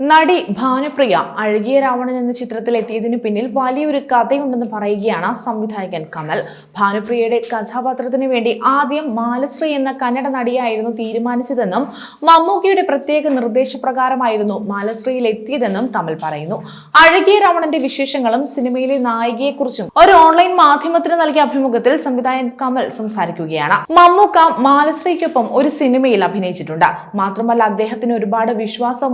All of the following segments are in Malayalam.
നടി ഭാനുപ്രിയ അഴകിയ രാവണൻ എന്ന ചിത്രത്തിൽ എത്തിയതിനു പിന്നിൽ വലിയൊരു കഥയുണ്ടെന്ന് പറയുകയാണ് സംവിധായകൻ കമൽ. ഭാനുപ്രിയയുടെ കഥാപാത്രത്തിന് വേണ്ടി ആദ്യം മാലശ്രീ എന്ന കന്നഡ നടിയായിരുന്നു തീരുമാനിച്ചതെന്നും മമ്മൂക്കിയുടെ പ്രത്യേക നിർദ്ദേശപ്രകാരമായിരുന്നു മാലശ്രീയിൽ എത്തിയതെന്നും കമൽ പറയുന്നു. അഴകിയ രാവണന്റെ വിശേഷങ്ങളും സിനിമയിലെ നായികയെക്കുറിച്ചും ഒരു ഓൺലൈൻ മാധ്യമത്തിന് നൽകിയ അഭിമുഖത്തിൽ സംവിധായകൻ കമൽ സംസാരിക്കുകയാണ്. മമ്മൂക്ക മാലശ്രീക്കൊപ്പം ഒരു സിനിമയിൽ അഭിനയിച്ചിട്ടുണ്ട്. മാത്രമല്ല അദ്ദേഹത്തിന് ഒരുപാട് വിശ്വാസം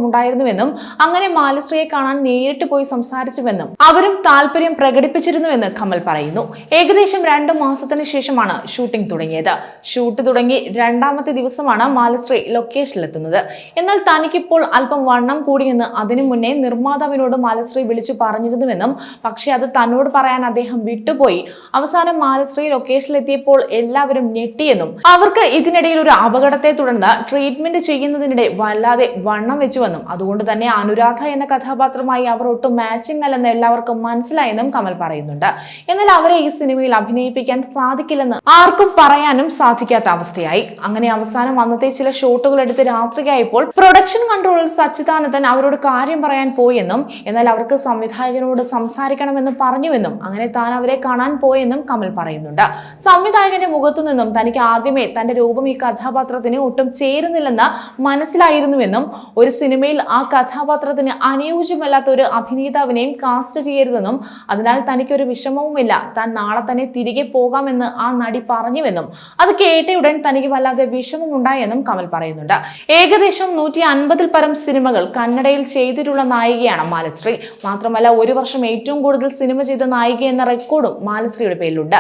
ഉണ്ടായിരുന്നുവെന്നും അങ്ങനെ മാലശ്രീയെ കാണാൻ നേരിട്ട് പോയി സംസാരിച്ചുവെന്നും അവരും താല്പര്യം പ്രകടിപ്പിച്ചിരുന്നുവെന്ന് കമൽ പറയുന്നു. ഏകദേശം രണ്ടു മാസത്തിന് ശേഷമാണ് ഷൂട്ടിംഗ് തുടങ്ങിയത്. ഷൂട്ട് തുടങ്ങി രണ്ടാമത്തെ ദിവസമാണ് മാലശ്രീ ലൊക്കേഷനിലെത്തുന്നത്. എന്നാൽ തനിക്കിപ്പോൾ അല്പം വണ്ണം കൂടിയെന്ന് അതിനു മുന്നേ നിർമ്മാതാവിനോട് മാലശ്രീ വിളിച്ചു പറഞ്ഞിരുന്നുവെന്നും പക്ഷേ അത് തന്നോട് പറയാൻ അദ്ദേഹം വിട്ടുപോയി. അവസാനം മാലശ്രീ ലൊക്കേഷനിലെത്തിയപ്പോൾ എല്ലാവരും ഞെട്ടിയെന്നും അവർക്ക് ഇതിനിടയിൽ ഒരു അപകടത്തെ തുടർന്ന് ട്രീറ്റ്മെന്റ് ചെയ്യുന്നതിനിടെ വല്ലാതെ വണ്ണം വെച്ചുവെന്നും അതുകൊണ്ട് തന്നെ അനുരാധ എന്ന കഥാപാത്രമായി അവർ ഒട്ടും മാച്ചിങ് അല്ലെന്ന് എല്ലാവർക്കും മനസ്സിലായെന്നും കമൽ പറയുന്നുണ്ട്. എന്നാൽ അവരെ ഈ സിനിമയിൽ അഭിനയിപ്പിക്കാൻ സാധിക്കില്ലെന്ന് ആർക്കും പറയാനും സാധിക്കാത്ത അവസ്ഥയായി. അങ്ങനെ അവസാനം അന്നത്തെ ചില ഷോട്ടുകൾ എടുത്ത് രാത്രിയായപ്പോൾ പ്രൊഡക്ഷൻ കൺട്രോളർ സച്ചിദാനന്ദൻ അവരോട് കാര്യം പറയാൻ പോയെന്നും എന്നാൽ അവർക്ക് സംവിധായകനോട് സംസാരിക്കണമെന്ന് പറഞ്ഞുവെന്നും അങ്ങനെ താൻ അവരെ കാണാൻ പോയെന്നും കമൽ പറയുന്നുണ്ട്. സംവിധായകന്റെ മുഖത്തു നിന്നും തനിക്ക് ആദ്യമേ തന്റെ രൂപം ഈ കഥാപാത്രത്തിന് ഒട്ടും ചേരുന്നില്ലെന്ന് മനസ്സിലായിരുന്നുവെന്നും ഒരു സിനിമയിൽ ആ കഥാപാത്രത്തിന് അനുയോജ്യമല്ലാത്ത ഒരു അഭിനേതാവിനെയും കാസ്റ്റ് ചെയ്യരുതെന്നും അതിനാൽ തനിക്കൊരു വിഷമവുമില്ല. താൻ നാളെ തന്നെ തിരികെ പോകാമെന്ന് ആ നടി പറഞ്ഞുവെന്നും അത് കേട്ടയുടൻ തനിക്ക് വല്ലാതെ വിഷമമുണ്ടായെന്നും കമൽ പറയുന്നുണ്ട്. ഏകദേശം നൂറ്റി അൻപതിൽ പരം സിനിമകൾ കന്നഡയിൽ ചെയ്തിട്ടുള്ള നായികയാണ് മാലശ്രീ. മാത്രമല്ല ഒരു വർഷം ഏറ്റവും കൂടുതൽ സിനിമ ചെയ്ത നായിക എന്ന റെക്കോർഡും മാലശ്രീയുടെ പേരിലുണ്ട്.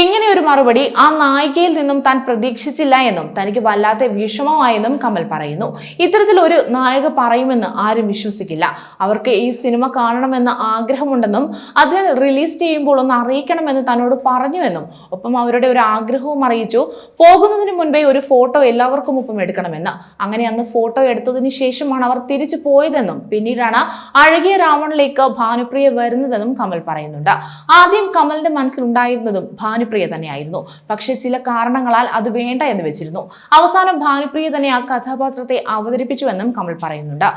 ഇങ്ങനെ ഒരു മറുപടി ആ നായികയിൽ നിന്നും താൻ പ്രതീക്ഷിച്ചില്ല എന്നും തനിക്ക് വല്ലാത്ത വിഷമമായെന്നും കമൽ പറയുന്നു. ഇത്തരത്തിൽ ഒരു നായക പറയുമെന്ന് ആരും വിശ്വസിക്കില്ല. അവർക്ക് ഈ സിനിമ കാണണമെന്ന് ആഗ്രഹമുണ്ടെന്നും അത് റിലീസ് ചെയ്യുമ്പോൾ ഒന്ന് അറിയിക്കണമെന്ന് തന്നോട് പറഞ്ഞുവെന്നും ഒപ്പം അവരുടെ ഒരു ആഗ്രഹവും അറിയിച്ചു. പോകുന്നതിന് മുൻപേ ഒരു ഫോട്ടോ എല്ലാവർക്കും ഒപ്പം എടുക്കണമെന്ന്. അങ്ങനെ അന്ന് ഫോട്ടോ എടുത്തതിന് ശേഷമാണ് അവർ തിരിച്ചു പോയതെന്നും പിന്നീടാണ് അഴകിയ രാവണിലേക്ക് ഭാനുപ്രിയ വരുന്നതെന്നും കമൽ പറയുന്നുണ്ട്. ആദ്യം കമലിന്റെ മനസ്സിലുണ്ടായിരുന്നതും ഭാനുപ്രിയ തന്നെയായിരുന്നു. പക്ഷെ ചില കാരണങ്ങളാൽ അത് വേണ്ട എന്ന് വെച്ചിരുന്നു. അവസാനം ഭാനുപ്രിയ തന്നെ ആ കഥാപാത്രത്തെ അവതരിപ്പിച്ചുവെന്നും കമൽ പറയുന്നുണ്ട്.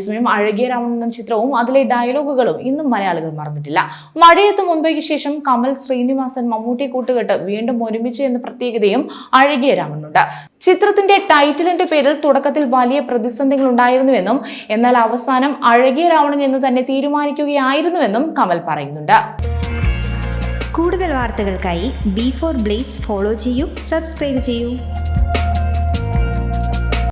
അതേസമയം അഴകിയ രാമൻ എന്ന ചിത്രവും അതിലെ ഡയലോഗുകളും ഇന്നും മലയാളികൾ മറന്നിട്ടില്ല. മഴയത്ത് മുംബൈക്ക് ശേഷം കമൽ ശ്രീനിവാസൻ മമ്മൂട്ടി കൂട്ടുകെട്ട് വീണ്ടും ഒരുമിച്ച് എന്ന പ്രത്യേകതയും അഴകിയ രാമനുണ്ട്. ചിത്രത്തിന്റെ ടൈറ്റിലിന്റെ പേരിൽ തുടക്കത്തിൽ വലിയ പ്രതിസന്ധികൾ ഉണ്ടായിരുന്നുവെന്നും എന്നാൽ അവസാനം അഴകിയ രാവണൻ എന്ന് തന്നെ തീരുമാനിക്കുകയായിരുന്നുവെന്നും കമൽ പറയുന്നുണ്ട്. കൂടുതൽ വാർത്തകൾക്കായി ബി ഫോർ ബ്ലേസ് ഫോളോ ചെയ്യൂ സബ്സ്ക്രൈബ് ചെയ്യൂ.